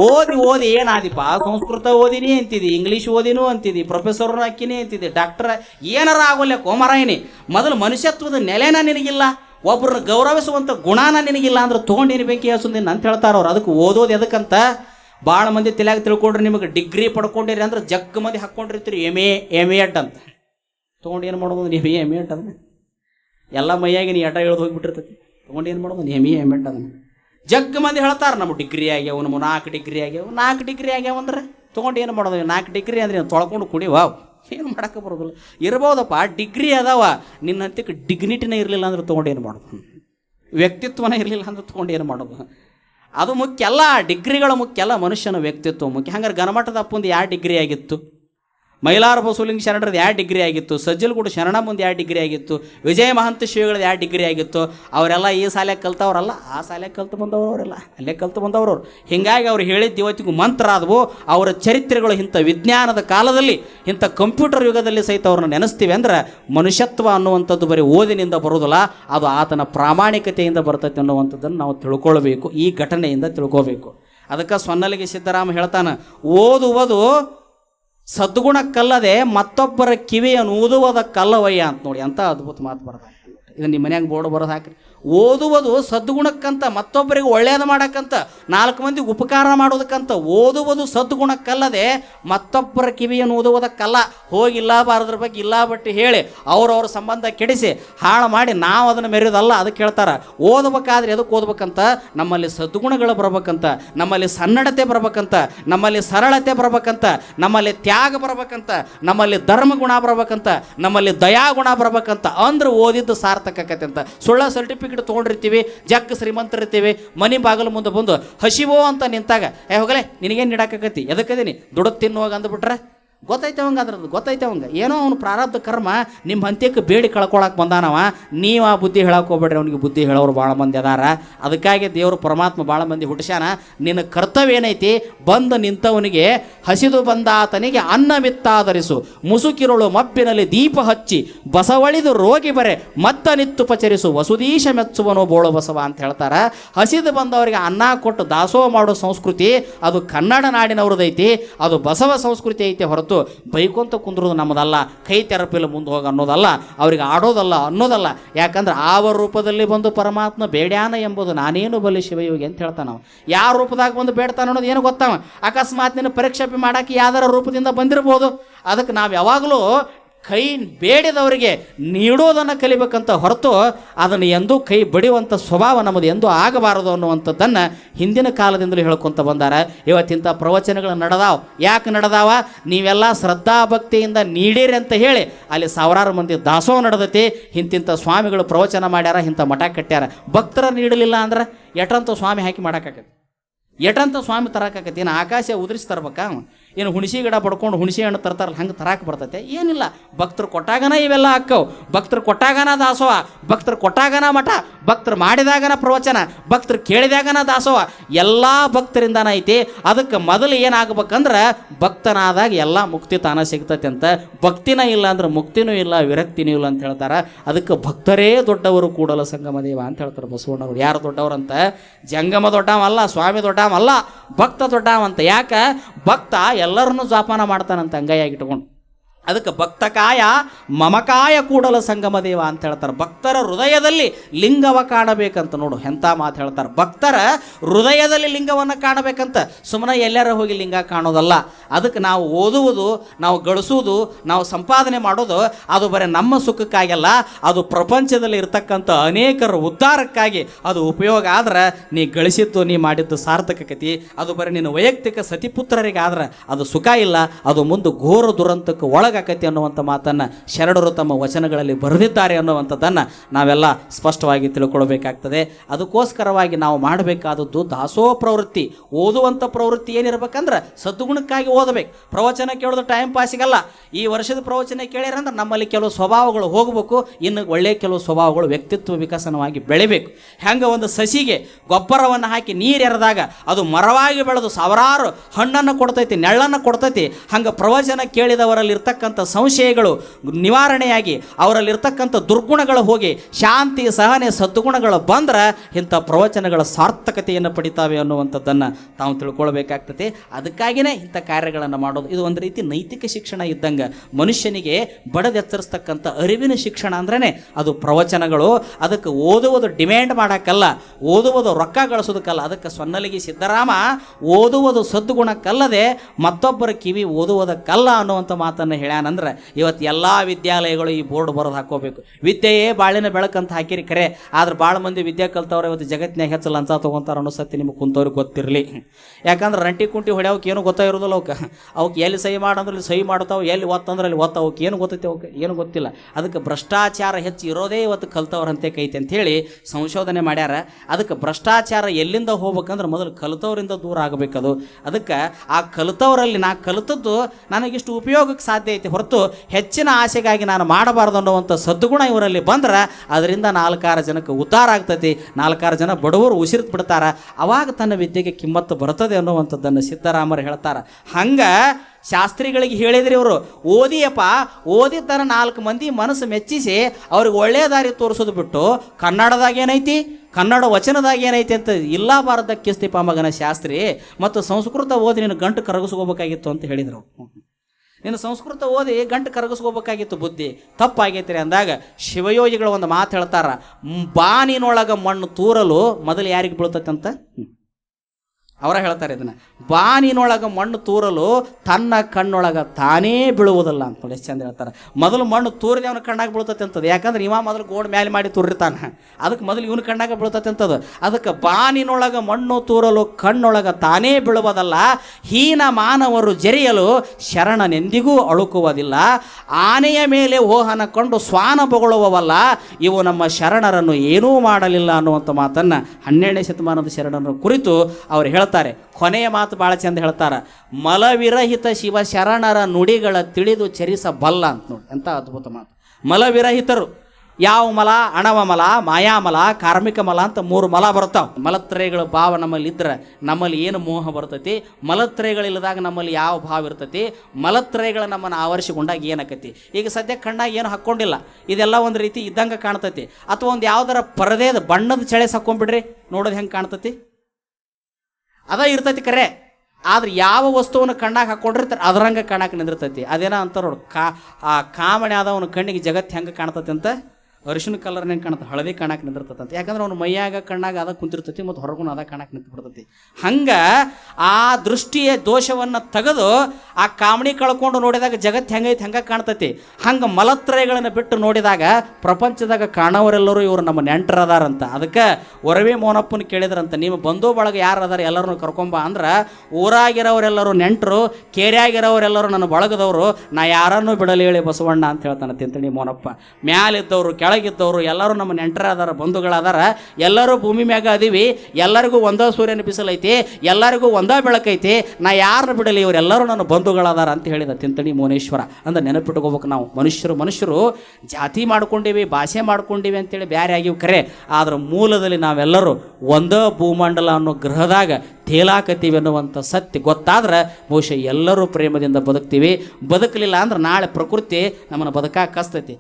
ಓದಿ ಓದಿ ಏನಾದಿಪ್ಪ ಸಂಸ್ಕೃತ ಓದಿನಿ ಅಂತಿದ್ದಿ ಇಂಗ್ಲೀಷ್ ಓದಿನೂ ಅಂತಿದ್ದಿ ಪ್ರೊಫೆಸರ್ನ ಅಕ್ಕಿನೇ ಅಂತಿದ್ದಿ ಡಾಕ್ಟರ್ ಏನಾರ ಆಗೋಲ್ಲ ಕೋಮರಾಯಿನಿ. ಮೊದಲು ಮನುಷ್ಯತ್ವದ ನೆಲೆನ ನಿನಗಿಲ್ಲ. ಒಬ್ಬರನ್ನ ಗೌರವಿಸುವಂಥ ಗುಣಾನ ನಿನಗಿಲ್ಲ ಅಂದ್ರೆ ತೊಗೊಂಡೇನು ಬೆಂಕಿ ಹಸುದಿನ ಅಂತ ಹೇಳ್ತಾರ ಅವ್ರು. ಅದಕ್ಕೆ ಓದೋದು ಎದಕ್ಕಂತ? ಭಾಳ ಮಂದಿ ತಲೆಯಾಗ ತಿಳ್ಕೊಂಡ್ರಿ ನಿಮಗೆ ಡಿಗ್ರಿ ಪಡ್ಕೊಂಡಿರಿ ಅಂದ್ರೆ ಜಗ್ ಮಂದಿ ಹಾಕ್ಕೊಂಡಿರ್ತೀರಿ. ಎಂ ಎ ಎಂ ಎಡ್ ಅಂತ. ತೊಗೊಂಡು ಏನು ಮಾಡೋದು ನೀವು ಎಂ ಎಡ್ ಅದನ್ನ ಎಲ್ಲ ಮೈಯಾಗಿ ನೀ ಎಡ ಇಳ್ದು ಹೋಗ್ಬಿಟ್ಟಿರ್ತೈತಿ. ತೊಗೊಂಡು ಏನು ಮಾಡೋದು ಎಂ ಎ ಎಂ ಎಡ್ ಅದನ್ನ ಜಗ್ ಮಂದಿ ಹೇಳ್ತಾರೆ, ನಮ್ಮ ಡಿಗ್ರಿ ಆಗ್ಯಾವ, ನಮ್ಮ ನಾಲ್ಕು ಡಿಗ್ರಿ ಆಗ್ಯಾವ, ನಾಲ್ಕು ಡಿಗ್ರಿ ಆಗ್ಯಾವ ಅಂದ್ರೆ ತೊಗೊಂಡು ಏನು ಮಾಡೋದು? ನಾಲ್ಕು ಡಿಗ್ರಿ ಅಂದ್ರೆ ತೊಳ್ಕೊಂಡು ಕುಡಿ ವಾವ್. ಏನು ಮಾಡೋಕ್ಕೆ ಬರೋದಿಲ್ಲ. ಇರ್ಬೋದಪ್ಪ, ಡಿಗ್ರಿ ಅದಾವ, ನಿನ್ನ ಡಿಗ್ನಿಟಿನೇ ಇರಲಿಲ್ಲ ಅಂದ್ರೆ ತೊಗೊಂಡು ಏನು ಮಾಡೋದು? ವ್ಯಕ್ತಿತ್ವನೇ ಇರಲಿಲ್ಲ ಅಂದ್ರೆ ತೊಗೊಂಡು ಏನು ಮಾಡೋದು? ಅದು ಮುಖ್ಯ ಅಲ್ಲ, ಡಿಗ್ರಿಗಳ ಮುಖ್ಯ ಅಲ್ಲ ಮನುಷ್ಯನ ವ್ಯಕ್ತಿತ್ವ ಮುಖ್ಯ. ಹಂಗಾರೆ ಗಣಮಠದ ಅಪ್ಪಂದು ಯಾವ ಡಿಗ್ರಿ ಆಗಿತ್ತು? ಮೈಲಾರ ಬಸವಲಿಂಗ ಶರಣರದ್ದು ಯಾವ ಡಿಗ್ರಿ ಆಗಿತ್ತು, ಸಜ್ಜಲ್ಗೂಡು ಶರಣ ಮುಂದೆ ಯಾವ ಡಿಗ್ರಿ ಆಗಿತ್ತು, ವಿಜಯ ಮಹಂತ ಶಿವಗಳದ್ದು ಯಾವ ಡಿಗ್ರಿ ಆಗಿತ್ತು. ಅವರೆಲ್ಲ ಈ ಸಾಲ್ಯಾಗ ಕಲ್ತವ್ರಲ್ಲ ಆ ಸಾಲ್ಯಾಗ ಕಲ್ತು ಬಂದವರು ಅಲ್ಲೇ ಕಲ್ತು ಬಂದವರು ಹೀಗಾಗಿ ಅವ್ರು ಹೇಳಿದ ಇವತ್ತಿಗೂ ಮಂತ್ರ ಆದವು ಅವರ ಚರಿತ್ರೆಗಳು ಇಂಥ ವಿಜ್ಞಾನದ ಕಾಲದಲ್ಲಿ, ಇಂಥ ಕಂಪ್ಯೂಟರ್ ಯುಗದಲ್ಲಿ ಸಹಿತ ಅವ್ರನ್ನ ನೆನೆಸ್ತೀವಿ ಅಂದ್ರೆ ಮನುಷ್ಯತ್ವ ಅನ್ನುವಂಥದ್ದು ಬರೀ ಓದಿನಿಂದ ಬರೋದಿಲ್ಲ ಅದು ಆತನ ಪ್ರಾಮಾಣಿಕತೆಯಿಂದ ಬರ್ತೈತೆ ಅನ್ನುವಂಥದ್ದನ್ನು ನಾವು ತಿಳ್ಕೊಳ್ಬೇಕು, ಈ ಘಟನೆಯಿಂದ ತಿಳ್ಕೋಬೇಕು. ಅದಕ್ಕೆ ಸೊನ್ನಲಿಗೆ ಸಿದ್ದರಾಮ ಹೇಳ್ತಾನೆ, ಓದುವುದು ಸದ್ಗುಣಕ್ಕಲ್ಲದೆ ಮತ್ತೊಬ್ಬರ ಕಿವಿಯನ್ನು ಊದುವುದಕ್ಕಲ್ಲವಯ್ಯ ಅಂತ ನೋಡಿ ಅಂತ ಅದ್ಭುತ ಮಾತು ಬರ್ತಾ ಇದು ನಿಮ್ಮ ಮನ್ಯಾಗ ಬೋರ್ಡ್ ಬರೋದು ಹಾಕ್ರಿ. ಓದುವುದು ಸದ್ಗುಣಕ್ಕಂತ, ಮತ್ತೊಬ್ಬರಿಗೆ ಒಳ್ಳೆಯದು ಮಾಡಕ್ಕಂತ, ನಾಲ್ಕು ಮಂದಿಗೆ ಉಪಕಾರ ಮಾಡೋದಕ್ಕಂತ ಓದುವುದು ಸದ್ಗುಣಕ್ಕಲ್ಲದೆ ಮತ್ತೊಬ್ಬರ ಕಿವಿಯನ್ನು ಓದುವುದಕ್ಕಲ್ಲ. ಹೋಗಿ ಇಲ್ಲ ಬಾರದ್ರ ಬಗ್ಗೆ ಇಲ್ಲ ಬಟ್ಟಿ ಹೇಳಿ ಅವ್ರವ್ರ ಸಂಬಂಧ ಕೆಡಿಸಿ ಹಾಳು ಮಾಡಿ ನಾವು ಅದನ್ನು ಮೆರೆಯೋದಲ್ಲ ಅದಕ್ಕೆ ಹೇಳ್ತಾರೆ. ಓದಬೇಕಾದ್ರೆ ಎದಕ್ಕೆ ಓದ್ಬೇಕಂತ? ನಮ್ಮಲ್ಲಿ ಸದ್ಗುಣಗಳು ಬರ್ಬೇಕಂತ, ನಮ್ಮಲ್ಲಿ ಸನ್ನಡತೆ ಬರ್ಬೇಕಂತ, ನಮ್ಮಲ್ಲಿ ಸರಳತೆ ಬರ್ಬೇಕಂತ, ನಮ್ಮಲ್ಲಿ ತ್ಯಾಗ ಬರ್ಬೇಕಂತ, ನಮ್ಮಲ್ಲಿ ಧರ್ಮ ಗುಣ ಬರಬೇಕಂತ, ನಮ್ಮಲ್ಲಿ ದಯಾ ಗುಣ ಬರ್ಬೇಕಂತ. ಅಂದ್ರೆ ಓದಿದ್ದು ಸಾರ್ಥಕ ಅಂತ. ಸುಳ್ಳ ಸರ್ಟಿಫಿಕೇಟ್ ತೊಗೊಂಡಿರ್ತೀವಿ ಜಕ್ ಶ್ರೀಮಂತರಿರ್ತೀವಿ, ಮನೆ ಬಾಗಲು ಮುಂದೆ ಬಂದು ಹಸಿವೋ ಅಂತ ನಿಂತಾಗ, ಏ ಹೋಗಲೇ, ನಿನಗೇನು ನೀಡಾಕತಿ ಎದಕ್ಕದೀನಿ ದುಡದ್ ತಿನ್ನುವಾಗ ಅಂದ್ಬಿಟ್ರೆ? ಗೊತ್ತೈತೆ ಅವಂಗ ಅದ್ರದ್ದು, ಗೊತ್ತೈತೆ ಅವಂಗ. ಏನೋ ಅವ್ನು ಪ್ರಾರಬ್ಧ ಕರ್ಮ ನಿಮ್ಮ ಹಂತ್ಯಕ್ಕೆ ಬೇಡಿ ಕಳ್ಕೊಳಕ್ಕೆ ಬಂದಾನವ. ನೀವು ಆ ಬುದ್ಧಿ ಹೇಳಕ್ಕೆ ಹೋಗ್ಬೇಡ್ರಿ, ಅವನಿಗೆ ಬುದ್ಧಿ ಹೇಳೋರು ಭಾಳ ಮಂದಿ ಅದಾರ. ಅದಕ್ಕಾಗಿ ದೇವರು ಪರಮಾತ್ಮ ಭಾಳ ಮಂದಿ ಹುಟ್ಟಿಸ್ಯಾನ ನಿನ್ನ ಕರ್ತವ್ಯ ಏನೈತಿ? ಬಂದು ನಿಂತವನಿಗೆ ಹಸಿದು ಬಂದಾತನಿಗೆ ಅನ್ನವಿತ್ತಾದರಿಸು ಮುಸುಕಿರುಳು ಮಬ್ಬಿನಲ್ಲಿ ದೀಪ ಹಚ್ಚಿ, ಬಸವಳಿದು ರೋಗಿ ಬರೆ, ಮತ್ತ ನಿತ್ತು ಪಚರಿಸು. ವಸುದೀಶ ಮೆಚ್ಚುವನು ಬೋಳು ಬಸವ ಅಂತ ಹೇಳ್ತಾರೆ. ಹಸಿದು ಬಂದವರಿಗೆ ಅನ್ನ ಕೊಟ್ಟು ದಾಸೋಹ ಮಾಡೋ ಸಂಸ್ಕೃತಿ, ಅದು ಕನ್ನಡ ನಾಡಿನವ್ರದೈತಿ. ಅದು ಬಸವ ಸಂಸ್ಕೃತಿ ಐತಿ ಹೊರತು ಬೈಕೊಂತ ಕುಂದ್ರೋದು ನಮ್ಮದಲ್ಲ, ಕೈ ತೆರಪಿಲ್ಲ ಮುಂದೆ ಹೋಗಿ ಅನ್ನೋದಲ್ಲ, ಅವ್ರಿಗೆ ಆಡೋದಲ್ಲ ಅನ್ನೋದಲ್ಲ. ಯಾಕಂದ್ರೆ ಆವ ರೂಪದಲ್ಲಿ ಬಂದು ಪರಮಾತ್ಮ ಬೇಡ್ಯಾನ ಎಂಬುದು ನಾನೇನು ಬಲಿ ಶಿವಯೋಗಿ ಅಂತ ಹೇಳ್ತಾನೆ ನಾವು ಯಾವ ರೂಪದಾಗ ಬಂದು ಬೇಡ್ತಾನ ಅನ್ನೋದು ಏನು ಗೊತ್ತಾವ? ಅಕಸ್ಮಾತ್ ನಿನ್ನ ಪರೀಕ್ಷೆ ಮಾಡಕ್ಕೆ ಯಾವ್ದಾರ ರೂಪದಿಂದ ಬಂದಿರ್ಬೋದು. ಅದಕ್ಕೆ ನಾವು ಯಾವಾಗಲೂ ಕೈ ಬೇಡಿದವರಿಗೆ ನೀಡೋದನ್ನು ಕಲಿಬೇಕಂತ ಹೊರತು ಅದನ್ನು ಎಂದೂ ಕೈ ಬಡಿಯುವಂಥ ಸ್ವಭಾವ ನಮ್ಮದು ಎಂದೂ ಆಗಬಾರದು ಅನ್ನುವಂಥದ್ದನ್ನು ಹಿಂದಿನ ಕಾಲದಿಂದಲೂ ಹೇಳ್ಕೊತ ಬಂದಾರ. ಇವತ್ತಿಂಥ ಪ್ರವಚನಗಳು ನಡೆದಾವ. ಯಾಕೆ ನಡೆದಾವ? ನೀವೆಲ್ಲ ಶ್ರದ್ಧಾಭಕ್ತಿಯಿಂದ ನೀಡಿರಿ ಅಂತ ಹೇಳಿ ಅಲ್ಲಿ ಸಾವಿರಾರು ಮಂದಿ ದಾಸೋಹ ನಡೆದೈತಿ. ಇಂತಿಂಥ ಸ್ವಾಮಿಗಳು ಪ್ರವಚನ ಮಾಡ್ಯಾರ, ಇಂಥ ಮಠ ಕಟ್ಟ್ಯಾರ. ಭಕ್ತರ ನೀಡಲಿಲ್ಲ ಅಂದ್ರೆ ಎಟಂತ ಸ್ವಾಮಿ ಹಾಕಿ ಮಾಡೋಕ್ಕಾಗತ್ತೆ? ಎಟಂತ ಸ್ವಾಮಿ ತರೋಕ್ಕಾಗತ್ತೆ? ಏನು ಆಕಾಶ ಉದುರಿಸಿ ತರ್ಬೇಕಾ? ಏನು ಹುಣಸಿ ಗಿಡ ಪಡ್ಕೊಂಡು ಹುಣಸಿ ಹಣ್ಣು ತರ್ತಾರಲ್ಲ, ಹಂಗೆ ತರಾಕೆ ಬರ್ತೈತೆ. ಏನಿಲ್ಲ, ಭಕ್ತರು ಕೊಟ್ಟಾಗನ ಇವೆಲ್ಲ ಹಾಕವು ಭಕ್ತರು ಕೊಟ್ಟಾಗನ ದಾಸೋಹ, ಭಕ್ತರು ಕೊಟ್ಟಾಗನ ಮಠ, ಭಕ್ತರು ಮಾಡಿದಾಗನ ಪ್ರವಚನ, ಭಕ್ತರು ಕೇಳಿದಾಗನ ದಾಸೋಹ. ಎಲ್ಲ ಭಕ್ತರಿಂದನ ಐತಿ. ಅದಕ್ಕೆ ಮೊದಲು ಏನಾಗಬೇಕಂದ್ರೆ, ಭಕ್ತನಾದಾಗ ಎಲ್ಲ ಮುಕ್ತಿ ತಾನ ಸಿಗ್ತೈತೆ ಅಂತ. ಭಕ್ತಿನ ಇಲ್ಲ ಅಂದ್ರೆ ಮುಕ್ತಿನೂ ಇಲ್ಲ, ವಿರಕ್ತಿನೂ ಇಲ್ಲ ಅಂತ ಹೇಳ್ತಾರೆ. ಅದಕ್ಕೆ ಭಕ್ತರೇ ದೊಡ್ಡವರು ಕೂಡಲ ಸಂಗಮ ದೇವ ಅಂತ ಹೇಳ್ತಾರೆ ಬಸವಣ್ಣವರು. ಯಾರು ದೊಡ್ಡವರಂತ? ಜಂಗಮ ದೊಡ್ಡವಲ್ಲ ಸ್ವಾಮಿ ದೊಡ್ಡವಲ್ಲ ಭಕ್ತ ದೊಡ್ಡವಂತ ಯಾಕ? ಭಕ್ತ ಎಲ್ಲರನ್ನೂ ಜೋಪಾನ ಮಾಡ್ತಾನಂತ ಅಂಗೈಯಾಗಿ ಇಟ್ಕೊಂಡು ಅದಕ್ಕೆ ಭಕ್ತಕಾಯ ಮಮಕಾಯ ಕೂಡಲ ಸಂಗಮ ದೇವ ಅಂತ ಹೇಳ್ತಾರೆ. ಭಕ್ತರ ಹೃದಯದಲ್ಲಿ ಲಿಂಗವ ಕಾಣಬೇಕಂತ ನೋಡು ಎಂಥ ಮಾತು ಹೇಳ್ತಾರೆ. ಭಕ್ತರ ಹೃದಯದಲ್ಲಿ ಲಿಂಗವನ್ನು ಕಾಣಬೇಕಂತ ಸುಮ್ಮನೆ ಎಲ್ಲಾರ ಹೋಗಿ ಲಿಂಗ ಕಾಣೋದಲ್ಲ. ಅದಕ್ಕೆ ನಾವು ಓದುವುದು, ನಾವು ಗಳಿಸುವುದು, ನಾವು ಸಂಪಾದನೆ ಮಾಡೋದು, ಅದು ಬರೀ ನಮ್ಮ ಸುಖಕ್ಕಾಗಲ್ಲ, ಅದು ಪ್ರಪಂಚದಲ್ಲಿ ಇರ್ತಕ್ಕಂಥ ಅನೇಕರ ಉದ್ಧಾರಕ್ಕಾಗಿ ಅದು ಉಪಯೋಗ ಆದ್ರೆ ನೀ ಗಳಿಸಿದ್ದು, ನೀ ಮಾಡಿದ್ದು ಕತಿ ಅದು ಬರೀ ನಿನ್ನ ವೈಯಕ್ತಿಕ ಸತಿಪುತ್ರರಿಗಾದ್ರೆ ಅದು ಸುಖ ಇಲ್ಲ, ಅದು ಮುಂದೆ ಘೋರ ದುರಂತಕ್ಕೆ ಒಳಗಾಕತಿ ಅನ್ನುವಂಥ ಮಾತನ್ನು ಶರಣರು ತಮ್ಮ ವಚನಗಳಲ್ಲಿ ಬರೆದಿದ್ದಾರೆ ಅನ್ನುವಂಥದ್ದನ್ನು ನಾವೆಲ್ಲ ಸ್ಪಷ್ಟವಾಗಿ ತಿಳ್ಕೊಳ್ಬೇಕಾಗ್ತದೆ. ಅದಕ್ಕೋಸ್ಕರವಾಗಿ ನಾವು ಮಾಡಬೇಕಾದದ್ದು ದಾಸೋ ಪ್ರವೃತ್ತಿ. ಓದುವಂಥ ಪ್ರವೃತ್ತಿ ಏನಿರಬೇಕಂದ್ರೆ ಸದ್ಗುಣಕ್ಕಾಗಿ ಓದಬೇಕು. ಪ್ರವಚನ ಕೇಳೋದು ಟೈಮ್ ಪಾಸಿಗಲ್ಲ ಈ ವರ್ಷದ ಪ್ರವಚನ ಕೇಳಿರಂದ್ರೆ ನಮ್ಮಲ್ಲಿ ಕೆಲವು ಸ್ವಭಾವಗಳು ಹೋಗಬೇಕು, ಇನ್ನು ಒಳ್ಳೆಯ ಕೆಲವು ಸ್ವಭಾವಗಳು ವ್ಯಕ್ತಿತ್ವ ವಿಕಸನವಾಗಿ ಬೆಳಿಬೇಕು. ಹೆಂಗೆ ಒಂದು ಸಸಿಗೆ ಗೊಬ್ಬರವನ್ನು ಹಾಕಿ ನೀರು ಎರೆದಾಗ ಅದು ಮರವಾಗಿ ಬೆಳೆದು ಸಾವಿರಾರು ಹಣ್ಣನ್ನು ಕೊಡ್ತೈತಿ, ನೆಳ್ಳನ್ನು ಕೊಡ್ತೈತಿ, ಹಂಗೆ ಪ್ರವಚನ ಕೇಳಿದವರಲ್ಲಿ ಇರ್ತಕ್ಕಂಥ ಸಂಶಯಗಳು ನಿವಾರಣೆಯಾಗಿ ಅವರಲ್ಲಿರ್ತಕ್ಕಂಥ ದುರ್ಗುಣಗಳು ಹೋಗಿ ಶಾಂತಿ, ಸಹನೆ, ಸದ್ಗುಣಗಳು ಬಂದ್ರೆ ಇಂಥ ಪ್ರವಚನಗಳ ಸಾರ್ಥಕತೆಯನ್ನು ಪಡಿತಾವೆ ಅನ್ನುವಂಥದ್ದನ್ನು ತಾವು ತಿಳ್ಕೊಳ್ಬೇಕಾಗ್ತದೆ. ಅದಕ್ಕಾಗಿಯೇ ಇಂಥ ಕಾರ್ಯಗಳನ್ನು ಮಾಡೋದು. ಇದು ಒಂದು ರೀತಿ ನೈತಿಕ ಶಿಕ್ಷಣ ಇದ್ದಂಗೆ. ಮನುಷ್ಯನಿಗೆ ಬಡದೆಚ್ಚರಿಸ್ತಕ್ಕಂಥ ಅರಿವಿನ ಶಿಕ್ಷಣ ಅಂದ್ರೇ ಅದು ಪ್ರವಚನಗಳು. ಅದಕ್ಕೆ ಓದುವುದು ಡಿಮ್ಯಾಂಡ್ ಮಾಡೋಕ್ಕಲ್ಲ. ಓದುವುದು ರೊಕ್ಕ ಗಳಿಸೋದಕ್ಕಲ್ಲ. ಅದಕ್ಕೆ ಸೊನ್ನಲಿಗೆ ಸಿದ್ದರಾಮ, ಓದುವುದು ಸದ್ಗುಣಕ್ಕಲ್ಲದೆ ಮತ್ತೊಬ್ಬರ ಕಿವಿ ಓದುವುದಕ್ಕಲ್ಲ ಅನ್ನುವಂಥ ಮಾತನ್ನು ಹೇಳ್ಯಾನಂದ್ರೆ ಇವತ್ತು ಎಲ್ಲ ವಿದ್ಯಾಲಯಗಳು ಈ ಬೋರ್ಡ್ ಬರೋದು ಹಾಕೋಬೇಕು. ವಿದ್ಯೆಯೇ ಬಾಳಿನ ಬೆಳಕಂತ ಹಾಕಿರಿ ಕರೆ, ಆದ್ರೆ ಭಾಳ ಮಂದಿ ವಿದ್ಯೆ ಕಲ್ತವ್ರು ಇವತ್ತು ಜಗತ್ತಿನಾಗ ಹೆಚ್ಚು ಲಂಚ ತೊಗೊಂತಾರ ಅನ್ನೋ ಸತ್ತಿ ನಿಮಗೆ ಕುಂತವ್ರಿಗೆ ಗೊತ್ತಿರಲಿ. ಯಾಕಂದ್ರೆ ರಂಟಿ ಕುಂಟಿ ಹೊಡ್ಯಾವಕ್ಕೆ ಏನು ಗೊತ್ತಾಗಿರೋದಿಲ್ಲ ಅವಕ್ಕೆ ಅವಕ್ಕೆ ಎಲ್ಲಿ ಸಹಿ ಮಾಡಂದ್ರೆ ಸಹಿ ಮಾಡ್ತಾವೆ ಎಲ್ಲಿ ಒತ್ತಂದ್ರೆ ಅಲ್ಲಿ ಒತ್ತ ಏನು ಗೊತ್ತೈತೆ ಅವಕ್ಕೆ ಏನು ಗೊತ್ತಿಲ್ಲ. ಅದಕ್ಕೆ ಭ್ರಷ್ಟಾಚಾರ ಹೆಚ್ಚು ಇರೋದೇ ಇವತ್ತು ಕಲ್ತವ್ರಂತೆ ಕೈತೆ ಅಂಥೇಳಿ ಸಂಶೋಧನೆ ಮಾಡ್ಯಾರ. ಅದಕ್ಕೆ ಭ್ರಷ್ಟಾಚಾರ ಎಲ್ಲಿಂದ ಹೋಗ್ಬೇಕಂದ್ರೆ ಮೊದಲು ಕಲಿತವರಿಂದ ದೂರ ಆಗಬೇಕದು. ಅದಕ್ಕೆ ಆ ಕಲಿತವರಲ್ಲಿ ನಾ ಕಲಿತದ್ದು ನನಗಿಷ್ಟು ಉಪಯೋಗಕ್ಕೆ ಸಾಧ್ಯ ಐತೆ ಹೊರತು ಹೆಚ್ಚಿನ ಆಸೆಗಾಗಿ ನಾನು ಮಾಡಬಾರ್ದು ಅನ್ನುವಂಥ ಸದ್ಗುಣ ಇವರಲ್ಲಿ ಬಂದ್ರೆ ಅದರಿಂದ ನಾಲ್ಕಾರು ಜನಕ್ಕೆ ಉದ್ಧಾರ ಆಗ್ತೈತಿ, ನಾಲ್ಕಾರು ಜನ ಬಡವರು ಉಸಿರು ಬಿಡ್ತಾರೆ. ಅವಾಗ ತನ್ನ ವಿದ್ಯೆಗೆ ಕಿಮ್ಮತ್ತು ಬರ್ತದೆ ಅನ್ನುವಂಥದ್ದನ್ನು ಸಿದ್ದರಾಮರು ಹೇಳ್ತಾರೆ. ಹಂಗೆ ಶಾಸ್ತ್ರಿಗಳಿಗೆ ಹೇಳಿದ್ರಿ ಇವರು, ಓದಿಯಪ್ಪ ಓದಿದ್ದರ ನಾಲ್ಕು ಮಂದಿ ಮನಸ್ಸು ಮೆಚ್ಚಿಸಿ ಅವ್ರಿಗೆ ಒಳ್ಳೆಯ ದಾರಿ ತೋರಿಸೋದು ಬಿಟ್ಟು ಕನ್ನಡದಾಗ ಏನೈತಿ, ಕನ್ನಡ ವಚನದಾಗ ಏನೈತಿ ಅಂತ ಇಲ್ಲ ಬಾರದ ಕಿಸ್ತಿಪ್ಪ ಮಗನ ಶಾಸ್ತ್ರಿ ಮತ್ತು ಸಂಸ್ಕೃತ ಓದಿ ನೀನು ಗಂಟು ಕರಗಿಸ್ಕೋಬೇಕಾಗಿತ್ತು ಅಂತ ಹೇಳಿದರು. ನಿನ್ನ ಸಂಸ್ಕೃತ ಓದಿ ಗಂಟು ಕರಗಿಸ್ಕೋಬೇಕಾಗಿತ್ತು ಬುದ್ಧಿ. ತಪ್ಪಾಗೈತ್ರಿ ಅಂದಾಗ ಶಿವಯೋಗಿಗಳು ಒಂದು ಮಾತು ಹೇಳ್ತಾರ, ಬಾನಿನೊಳಗೆ ಬಾನಿನೊಳಗ ಮಣ್ಣು ತೂರಲು ಮೊದಲು ಯಾರಿಗೆ ಬೀಳ್ತೈತೆ ಅಂತ ಅವರ ಹೇಳ್ತಾರೆ ಇದನ್ನು. ಬಾನಿನೊಳಗ ಮಣ್ಣು ತೂರಲು ತನ್ನ ಕಣ್ಣೊಳಗ ತಾನೇ ಬೀಳುವುದಲ್ಲ ಅಂತ ಎಷ್ಟು ಚಂದ ಹೇಳ್ತಾರೆ. ಮೊದಲು ಮಣ್ಣು ತೂರಿದೆ ಅವನ ಕಣ್ಣಾಗ ಬೀಳ್ತೈತೆ ಅಂತದ್ದು ಯಾಕಂದ್ರೆ ಇವ ಮೊದಲು ಗೋಡ್ ಮ್ಯಾಲೆ ಮಾಡಿ ತೂರಿರ್ತಾನೆ. ಅದಕ್ಕೆ ಮೊದಲು ಇವನ ಕಣ್ಣಾಗ ಬೀಳ್ತೈತೆ ಅಂತದು. ಅದಕ್ಕೆ ಬಾನಿನೊಳಗ ಮಣ್ಣು ತೂರಲು ಕಣ್ಣೊಳಗ ತಾನೇ ಬೀಳುವುದಲ್ಲ, ಹೀನ ಮಾನವರು ಜರಿಯಲು ಶರಣನೆಂದಿಗೂ ಅಳುಕುವುದಿಲ್ಲ, ಆನೆಯ ಮೇಲೆ ಓಹನ ಕಂಡು ಸ್ವಾನ ಬೊಗಳುವವಲ್ಲ, ಇವು ನಮ್ಮ ಶರಣರನ್ನು ಏನೂ ಮಾಡಲಿಲ್ಲ ಅನ್ನುವಂಥ ಮಾತನ್ನು ಹನ್ನೆರಡನೇ ಶತಮಾನದ ಶರಣರ ಕುರಿತು ಅವರು ಹೇಳ್ತಾರೆ. ಕೊನೆಯ ಮಾತು ಭಾಳ ಚಂದ ಹೇಳ್ತಾರೆ. ಮಲವಿರಹಿತ ಶಿವ ಶರಣರ ನುಡಿಗಳ ತಿಳಿದು ಚರಿಸಬಲ್ಲ ಅಂತ ನೋಡಿ. ಎಂಥ ಅದ್ಭುತ ಮಾತು. ಮಲವಿರಹಿತರು. ಯಾವ ಮಲ? ಅಣವ ಮಲ ಮಾಯಾಮಲ ಕಾರ್ಮಿಕ ಮಲ ಅಂತ ಮೂರು ಮಲ ಬರ್ತಾವೆ ಮಲತ್ರಯಗಳ ಭಾವ ನಮ್ಮಲ್ಲಿ ಇದ್ರೆ ನಮ್ಮಲ್ಲಿ ಏನು ಮೋಹ ಬರ್ತೈತಿ? ಮಲತ್ರಯಗಳಿಲ್ಲದಾಗ ನಮ್ಮಲ್ಲಿ ಯಾವ ಭಾವ ಇರ್ತೈತಿ? ಮಲತ್ರಯಗಳ ನಮ್ಮನ್ನು ಆವರಿಸಿಕೊಂಡಾಗ ಏನಾಕತಿ? ಈಗ ಸದ್ಯ ಕಣ್ಣಾಗ ಏನು ಹಾಕ್ಕೊಂಡಿಲ್ಲ ಇದೆಲ್ಲ ಒಂದು ರೀತಿ ಇದ್ದಂಗೆ ಕಾಣ್ತೈತಿ. ಅಥವಾ ಒಂದು ಯಾವ್ದಾರ ಪರದೇದ ಬಣ್ಣದ ಚಳೆ ಹಾಕ್ಕೊಂಬಿಡ್ರಿ ನೋಡೋದು ಹೆಂಗೆ ಕಾಣ್ತೈತಿ? ಅದ ಇರ್ತೈತಿ ಕರೆ. ಆದ್ರೆ ಯಾವ ವಸ್ತುವನ್ನು ಕಣ್ಣಾಗ ಹಾಕೊಂಡಿರ್ತಾರೆ, ಅದರಂಗ ಕಾಣಕ್ಕೆ ನಿಂದಿರ್ತೈತಿ. ಅದೇನ ಅಂತಾರ ನೋಡು, ಕಾ ಆ ಕಾಮಣೆ ಆದವನ ಕಣ್ಣಿಗೆ ಜಗತ್ತು ಹೆಂಗೆ ಕಾಣ್ತೈತಿ ಅಂತ? ಅರಿಶಿನ ಕಲರ್ನಾಗ ಕಾಣುತ್ತೆ, ಹಳದಿ ಕಾಣಕ್ಕೆ ನಿಂದಿರ್ತೈತೆ ಅಂತ ಯಾಕಂದ್ರೆ ಅವ್ನು ಮೈಯಾಗ, ಕಣ್ಣಾಗ ಅದ ಕುಂತಿರ್ತೈತಿ ಮತ್ತು ಹೊರಗೂ ಅದ ಕಾಣಕ್ಕೆ ನಿಂತು ಬಿಡ್ತೈತಿ. ಹಂಗೆ ಆ ದೃಷ್ಟಿಯ ದೋಷವನ್ನು ತೆಗೆದು ಆ ಕಾಮಣಿ ಕಳ್ಕೊಂಡು ನೋಡಿದಾಗ ಜಗತ್ತು ಹೆಂಗೈತೆ ಹಂಗೆ ಕಾಣ್ತೈತಿ. ಹಂಗೆ ಮಲತ್ರಯಗಳನ್ನು ಬಿಟ್ಟು ನೋಡಿದಾಗ ಪ್ರಪಂಚದಾಗ ಕಾಣೋರೆಲ್ಲರೂ ಇವರು ನಮ್ಮ ನೆಂಟರದಾರಂತ. ಅದಕ್ಕೆ ಒರವಿ ಮೋನಪ್ಪನ ಕೇಳಿದ್ರಂತ ನಿಮ್ಮ ಬಂಧು ಬಳಗ ಯಾರು ಅದಾರ ಎಲ್ಲರನ್ನು ಕರ್ಕೊಂಬ ಅಂದ್ರೆ ಊರಾಗಿರೋರೆಲ್ಲರೂ ನೆಂಟರು, ಕೆರೆಯಾಗಿರೋರೆಲ್ಲರೂ ನನ್ನ ಬಳಗದವರು, ನಾ ಯಾರನ್ನೂ ಬಿಡಲಿ ಹೇಳಿ ಬಸವಣ್ಣ ಅಂತ ಹೇಳ್ತಾನೆ ತಿಂತಣಿ ಮೋನಪ್ಪ. ಮ್ಯಾಲಿದ್ದವರು ಕೆಳಗಿದ್ದವರು, ಎಲ್ಲರೂ ನಮ್ಮ ನೆಂಟರಾದಾರ, ಬಂಧುಗಳಾದಾರ, ಎಲ್ಲರೂ ಭೂಮಿ ಮ್ಯಾಗ ಅದೀವಿ. ಎಲ್ಲರಿಗೂ ಒಂದೇ ಸೂರ್ಯನ ಬಿಸಿಲೈತಿ ಎಲ್ಲರಿಗೂ ಒಂದೇ ಬೆಳಕೈತಿ ನಾ ಯಾರನ್ನ ಬಿಡಲಿ, ಇವರೆಲ್ಲರೂ ನನ್ನ ಬಂಧುಗಳಾದಾರ ಅಂತ ಹೇಳಿದ ತಿಂತಣಿ ಮೋನೇಶ್ವರ. ಅಂದ್ರೆ ನೆನಪಿಟ್ಕೋಬೇಕು ನಾವು. ಮನುಷ್ಯರು ಮನುಷ್ಯರು ಜಾತಿ ಮಾಡ್ಕೊಂಡಿವಿ, ಭಾಷೆ ಮಾಡ್ಕೊಂಡಿವಿ ಅಂತೇಳಿ ಬ್ಯಾರೆ ಆಗಿವು ಕರೆ. ಆದ್ರ ಮೂಲದಲ್ಲಿ ನಾವೆಲ್ಲರೂ ಒಂದೇ ಭೂಮಂಡಲ ಅನ್ನೋ ಗ್ರಹದಾಗ ತೇಲಾಕತ್ತೀವಿ ಅನ್ನುವಂಥ ಸತ್ಯ ಗೊತ್ತಾದ್ರೆ ಬಹುಶಃ ಎಲ್ಲರೂ ಪ್ರೇಮದಿಂದ ಬದುಕ್ತೀವಿ. ಬದುಕಲಿಲ್ಲ ಅಂದ್ರೆ ನಾಳೆ ಪ್ರಕೃತಿ ನಮ್ಮನ್ನು ಬದುಕಾಕ ಕಸ್ತೈತಿ